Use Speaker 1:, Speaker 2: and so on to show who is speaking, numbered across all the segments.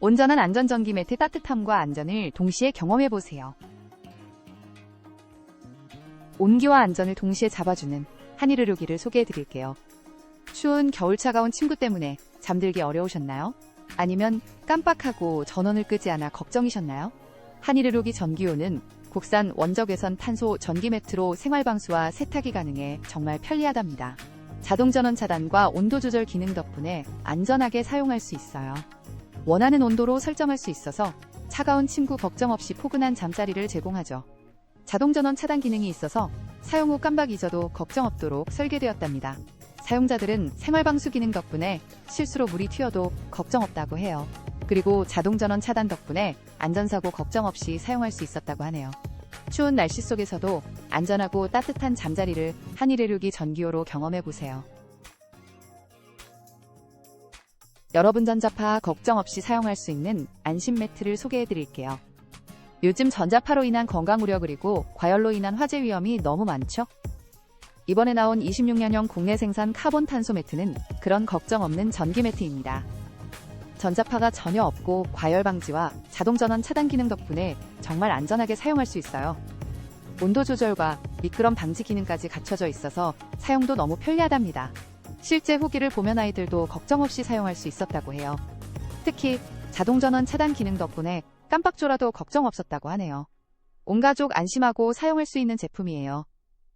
Speaker 1: 온전한 안전전기 매트 따뜻함과 안전을 동시에 경험해보세요. 온기와 안전을 동시에 잡아주는 한일의료기를 소개해드릴게요. 추운 겨울 차가운 침구 때문에 잠들기 어려우셨나요? 아니면 깜빡하고 전원을 끄지 않아 걱정이셨나요? 한일의료기 전기요는 국산 원적외선 탄소 전기 매트로 생활방수와 세탁이 가능해 정말 편리하답니다. 자동 전원 차단과 온도 조절 기능 덕분에 안전하게 사용할 수 있어요. 원하는 온도로 설정할 수 있어서 차가운 침구 걱정 없이 포근한 잠자리를 제공하죠. 자동 전원 차단 기능이 있어서 사용 후 깜박 잊어도 걱정 없도록 설계되었답니다. 사용자들은 생활방수 기능 덕분에 실수로 물이 튀어도 걱정 없다고 해요. 그리고 자동 전원 차단 덕분에 안전사고 걱정 없이 사용할 수 있었다고 하네요. 추운 날씨 속에서도 안전하고 따뜻한 잠자리를 한일의료기 전기요로 경험해 보세요. 여러분 전자파 걱정 없이 사용할 수 있는 안심 매트를 소개해 드릴게요. 요즘 전자파로 인한 건강 우려 그리고 과열로 인한 화재 위험이 너무 많죠? 이번에 나온 26년형 국내 생산 카본 탄소 매트는 그런 걱정 없는 전기 매트입니다. 전자파가 전혀 없고 과열 방지와 자동 전원 차단 기능 덕분에 정말 안전하게 사용할 수 있어요. 온도 조절과 미끄럼 방지 기능까지 갖춰져 있어서 사용도 너무 편리하답니다. 실제 후기를 보면 아이들도 걱정 없이 사용할 수 있었다고 해요. 특히 자동 전원 차단 기능 덕분에 깜빡 졸아도 걱정 없었다고 하네요. 온 가족 안심하고 사용할 수 있는 제품이에요.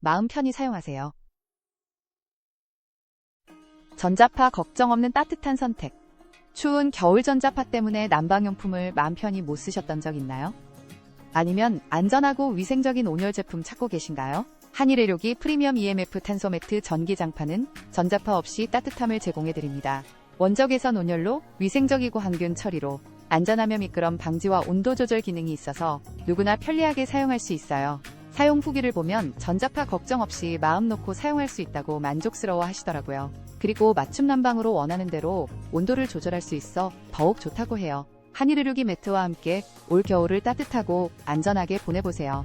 Speaker 1: 마음 편히 사용하세요. 전자파 걱정 없는 따뜻한 선택. 추운 겨울 전자파 때문에 난방용품을 마음 편히 못 쓰셨던 적 있나요? 아니면 안전하고 위생적인 온열 제품 찾고 계신가요? 한일의료기 프리미엄 EMF 탄소 매트 전기 장판은 전자파 없이 따뜻함을 제공해드립니다. 원적외선 온열로 위생적이고 항균 처리로 안전하며 미끄럼 방지와 온도 조절 기능이 있어서 누구나 편리하게 사용할 수 있어요. 사용 후기를 보면 전자파 걱정 없이 마음 놓고 사용할 수 있다고 만족스러워 하시더라고요. 그리고 맞춤 난방으로 원하는 대로 온도를 조절할 수 있어 더욱 좋다고 해요. 한일의료기 매트와 함께 올 겨울을 따뜻하고 안전하게 보내보세요.